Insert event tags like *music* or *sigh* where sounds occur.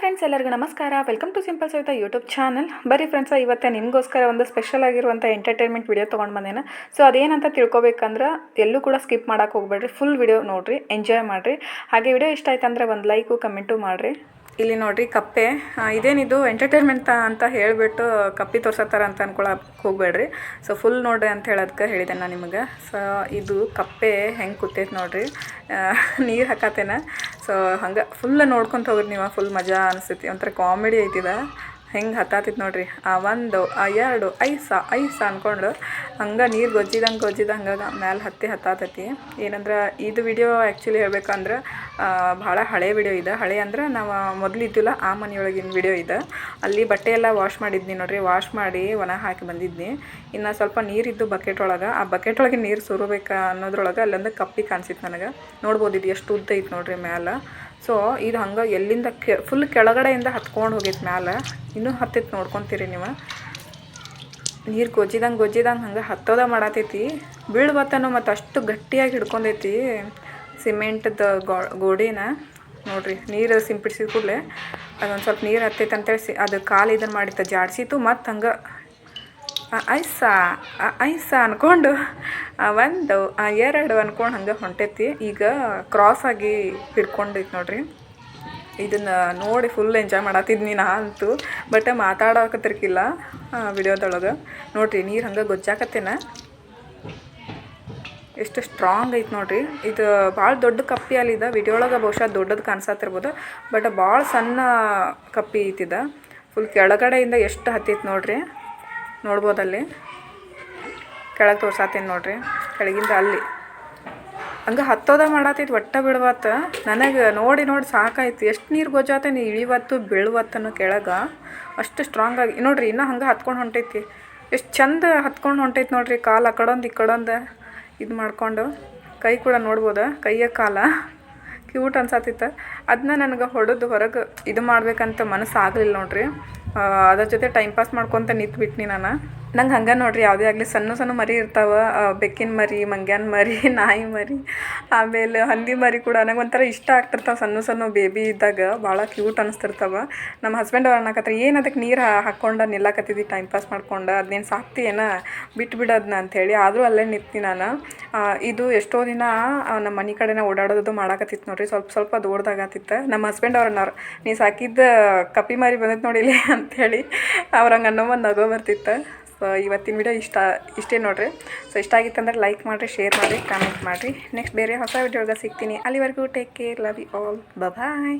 Friends ಎಲ್ಲರಿಗೂ ನಮಸ್ಕಾರ. Welcome to simple Savita YouTube channel ಬರಿ ಫ್ರೆಂಡ್ಸ್ ಇವತ್ತು ನಿಮಗೋಸ್ಕರ ಒಂದು ಸ್ಪೆಷಲ್ ಆಗಿರುವಂಥ ಎಂಟರ್ಟೈನ್ಮೆಂಟ್ ವಿಡಿಯೋ ತೊಗೊಂಡು ಬಂದೇನ. ಸೊ ಅದೇನಂತ ತಿಳ್ಕೊಬೇಕಂದ್ರೆ ಎಲ್ಲೂ ಕೂಡ ಸ್ಕಿಪ್ ಮಾಡೋಕೆ ಹೋಗ್ಬೇಡ್ರಿ. ಫುಲ್ ವಿಡಿಯೋ ನೋಡಿರಿ ಎಂಜಾಯ್ ಮಾಡಿರಿ. ಹಾಗೆ ವಿಡಿಯೋ ಇಷ್ಟ ಆಯ್ತು ಅಂದರೆ ಒಂದು ಲೈಕು ಕಮೆಂಟು ಮಾಡಿರಿ. ಇಲ್ಲಿ ನೋಡ್ರಿ ಕಪ್ಪೆ. ಇದೇನಿದು ಎಂಟರ್ಟೈನ್ಮೆಂಟ್ ಅಂತ ಹೇಳಿಬಿಟ್ಟು ಕಪ್ಪಿ ತೋರ್ಸತ್ತಾರ ಅಂತ ಅನ್ಕೊಳಕ್ಕೆ ಹೋಗ್ಬೇಡ್ರಿ. ಸೊ ಫುಲ್ ನೋಡ್ರಿ ಅಂತ ಹೇಳೋದಕ್ಕೆ ಹೇಳಿದೆ ನಾನು ನಿಮಗೆ. ಸೊ ಇದು ಕಪ್ಪೆ ಹೆಂಗೆ ಕೂತೈತೆ ನೋಡ್ರಿ. ನೀರು ಹಾಕತ್ತೇನ. ಸೊ ಹಂಗೆ ಫುಲ್ ನೋಡ್ಕೊಂತ ಹೋಗ್ರಿ ನೀವು ಫುಲ್ ಮಜಾ ಅನಿಸ್ತೈತಿ. ಒಂಥರ ಕಾಮಿಡಿ ಐತಿದ ಹೆಂಗೆ ಹತ್ತಾತಿತ್ತು ನೋಡ್ರಿ. ಆ ಒಂದು, ಆ ಎರಡು ಐಸ ಐಸ ಅಂದ್ಕೊಂಡು ಹಂಗೆ ನೀರು ಗೊಜ್ಜಿದಂಗೆ ಗೊಜ್ಜಿದಂಗೆ ಮ್ಯಾಲೆ ಹತ್ತಿ ಹತ್ತಾತೈತಿ. ಏನಂದ್ರೆ ಇದು ವಿಡಿಯೋ ಆ್ಯಕ್ಚುಲಿ ಹೇಳ್ಬೇಕಂದ್ರೆ ಭಾಳ ಹಳೆ ವಿಡಿಯೋ ಇದೆ. ಹಳೆ ಅಂದ್ರೆ ನಾವು ಮೊದಲು ಇದ್ದಿಲ್ಲ, ಆ ಮನೆಯೊಳಗಿನ ವಿಡಿಯೋ ಇದೆ. ಅಲ್ಲಿ ಬಟ್ಟೆ ಎಲ್ಲ ವಾಶ್ ಮಾಡಿದ್ನಿ ನೋಡ್ರಿ. ವಾಶ್ ಮಾಡಿ ಒಣ ಹಾಕಿ ಬಂದಿದ್ನಿ. ಇನ್ನು ಸ್ವಲ್ಪ ನೀರಿದ್ದು ಬಕೆಟ್ ಒಳಗೆ. ಆ ಬಕೆಟ್ ಒಳಗೆ ನೀರು ಸುರಬೇಕಾ ಅನ್ನೋದ್ರೊಳಗೆ ಅಲ್ಲೊಂದು ಕಪ್ಪಿ ಕಾಣಿಸಿತ್ತು ನನಗೆ. ನೋಡ್ಬೋದು ಇದು ಎಷ್ಟು ಉದ್ದ ಐತೆ ನೋಡ್ರಿ ಮ್ಯಾಲೆ. ಸೊ ಇದು ಹಂಗೆ ಎಲ್ಲಿಂದ ಕೆ ಫುಲ್ ಕೆಳಗಡೆಯಿಂದ ಹತ್ಕೊಂಡು ಹೋಗೈತೆ ಮ್ಯಾಲೆ, ಇನ್ನೂ ಹತ್ತೈತೆ ನೋಡ್ಕೊತೀರಿ ನೀವು. ನೀರು ಗೊಜ್ಜಿದಂಗೆ ಗೊಜ್ಜಿದಂಗೆ ಹಂಗೆ ಹತ್ತೋದ ಮಾಡತೈತಿ. ಬೀಳ್ಬತ್ತನೋ ಮತ್ತು ಅಷ್ಟು ಗಟ್ಟಿಯಾಗಿ ಹಿಡ್ಕೊಂಡೈತಿ ಸಿಮೆಂಟ್ದ ಗೋಡಿನ. ನೋಡ್ರಿ, ನೀರು ಸಿಂಪಡಿಸಿದ ಕೂಡಲೇ ಅದೊಂದು ಸ್ವಲ್ಪ ನೀರು ಹತ್ತೈತೆ ಅಂತೇಳಿ ಸಿ, ಅದು ಕಾಲು ಇದನ್ನು ಮಾಡಿತ್ತು ಜಾಡ್ಸಿತ್ತು, ಮತ್ತು ಹಂಗೆ ಐಸ ಐಸ ಅನ್ಕೊಂಡು, ಆ ಒಂದು ಎರಡು ಅಂದ್ಕೊಂಡು ಹಂಗೆ ಹೊಂಟೈತಿ. ಈಗ ಕ್ರಾಸ್ ಆಗಿ ಹಿಡ್ಕೊಂಡೈತಿ ನೋಡ್ರಿ. ಇದನ್ನು ನೋಡಿ ಫುಲ್ ಎಂಜಾಯ್ ಮಾಡತ್ತಿದ್ನಿ ನಾ ಅಂತೂ ಬಟ್ ಮಾತಾಡೋಕತ್ತಿರ್ಕಿಲ್ಲ ವಿಡಿಯೋದೊಳಗೆ. ನೋಡ್ರಿ, ನೀರು ಹಂಗೆ ಗೊಜ್ಜಾಕತ್ತೇನ? ಎಷ್ಟು ಸ್ಟ್ರಾಂಗ್ ಐತೆ ನೋಡ್ರಿ. ಇದು ಭಾಳ ದೊಡ್ಡ ಕಪ್ಪಿ ಅಲ್ಲಿದೆ ವಿಡಿಯೋ ಒಳಗೆ ಬಹುಶಃ ದೊಡ್ಡದು ಕಾಣಿಸತ್ತಿರ್ಬೋದು ಬಟ್ ಭಾಳ ಸಣ್ಣ ಕಪ್ಪಿ ಐತಿದ ಫುಲ್ ಕೆಳಗಡೆಯಿಂದ ಎಷ್ಟು ಹತ್ತೈತೆ ನೋಡ್ರಿ. ನೋಡ್ಬೋದಲ್ಲಿ. ಕೆಳಗೆ ತೋರ್ಸಾತೇನೆ ನೋಡ್ರಿ. ಕೆಳಗಿಂದ ಅಲ್ಲಿ. ಹಂಗೆ ಹತ್ತೋದ ಮಾಡತ್ತೈತಿ ಒಟ್ಟ ಬಿಡ್ವತ್ತ. ನನಗೆ ನೋಡಿ ನೋಡಿ ಸಾಕಾಯ್ತು. ಎಷ್ಟು ನೀರು ಗೊಜ್ಜಾತೇನೆ ಇಳಿವತ್ತು, ಬೀಳುವತ್ತನ್ನು ಕೆಳಗೆ. ಅಷ್ಟು ಸ್ಟ್ರಾಂಗ್ ಆಗಿ. ನೋಡ್ರಿ, ಇನ್ನೂ ಹಂಗೆ ಹತ್ಕೊಂಡು ಹೊಂಟೈತಿ. ಎಷ್ಟು ಚಂದ ಹತ್ಕೊಂಡು ಹೊಂಟೈತಿ ನೋಡ್ರಿ ಕಾಲು ಆ ಕಡೊಂದು ಈ ಕಡೊಂದು ಇದು ಮಾಡ್ಕೊಂಡು. ಕೈ ಕೂಡ ನೋಡ್ಬೋದು? ಕೈಯ ಕಾಲ. ಕ್ಯೂಟ್ ಅನ್ಸತ್ತಿತ್ತು ಅದನ್ನ ನನಗೆ ಹೊಡೆದು ಹೊರಗೆ ಇದು ಮಾಡ್ಬೇಕಂತ ಮನಸ್ಸು ಆಗಲಿಲ್ಲ ನೋಡ್ರಿ ಅದ್ರ ಜೊತೆ ಟೈಮ್ ಪಾಸ್ ಮಾಡ್ಕೊತ ನಿಂತ್ಬಿಟ್ನಿ ನಾನು. ನಂಗೆ ಹಂಗೆ ನೋಡ್ರಿ, ಯಾವುದೇ ಆಗಲಿ ಸಣ್ಣ ಸಣ್ಣ ಮರಿ ಇರ್ತಾವೆ. ಬೆಕ್ಕಿನ ಮರಿ, ಮಂಗ್ಯಾನ ಮರಿ, *laughs* ನಾಯಿ ಮರಿ, ಆಮೇಲೆ ಹಂದಿ ಮರಿ ಕೂಡ ನಂಗೆ ಒಂಥರ ಇಷ್ಟ ಆಗ್ತಿರ್ತಾವೆ ಸಣ್ಣ ಸಣ್ಣ ಬೇಬಿ ಇದ್ದಾಗ. ಭಾಳ ಕ್ಯೂಟ್ ಅನ್ನಿಸ್ತಿರ್ತಾವೆ ನಮ್ಮ ಹಸ್ಬೆಂಡ್ ಅವ್ರು ಅನ್ನಕತ್ರ, ಏನು ಅದಕ್ಕೆ ನೀರು ಹಾಕ್ಕೊಂಡು ನಿಲ್ಲಕತ್ತಿದ್ದಿ ಟೈಮ್ ಪಾಸ್ ಮಾಡ್ಕೊಂಡು ಅದನ್ನೇನು ಸಾಕ್ತಿ ಏನೋ? ಬಿಡೋದನ್ನ ಅಂಥೇಳಿ ಆದರೂ ಅಲ್ಲೇ ನಿಂತಿ ನಾನು. ಇದು ಎಷ್ಟೋ ದಿನ ನಮ್ಮ ಮನೆ ಕಡೆನ ಓಡಾಡೋದು ಮಾಡಾಕತ್ತಿತ್ತು ನೋಡ್ರಿ. ಸ್ವಲ್ಪ ಸ್ವಲ್ಪ ದೊಡ್ಡದಾಗತ್ತಿತ್ತು ನಮ್ಮ ಹಸ್ಬೆಂಡ್ ಅವ್ರು ಅನ್ನೋರು ನೀ ಸಾಕಿದ್ದ ಕಪ್ಪಿ ಮಾರಿ ಬಂದಿತ್ತು ನೋಡಿಲಿ *laughs* ಅಂಥೇಳಿ ಅವ್ರು ಹಂಗೆ ಅನ್ನೋ ಒಂದು ನಗೋ ಬರ್ತಿತ್ತು. ಸೊ ಇವತ್ತಿನ ವಿಡಿಯೋ ಇಷ್ಟ, ಇಷ್ಟೇ ನೋಡ್ರಿ. ಸೊ ಇಷ್ಟ ಆಗಿತ್ತು ಅಂದ್ರೆ ಲೈಕ್ ಮಾಡಿರಿ ಶೇರ್ ಮಾಡಿರಿ ಕಮೆಂಟ್ ಮಾಡಿರಿ. ನೆಕ್ಸ್ಟ್ ಬೇರೆ ಹೊಸ ವೀಡಿಯೋಗ ಸಿಗ್ತೀನಿ. ಅಲ್ಲಿವರೆಗೂ take care love you all bye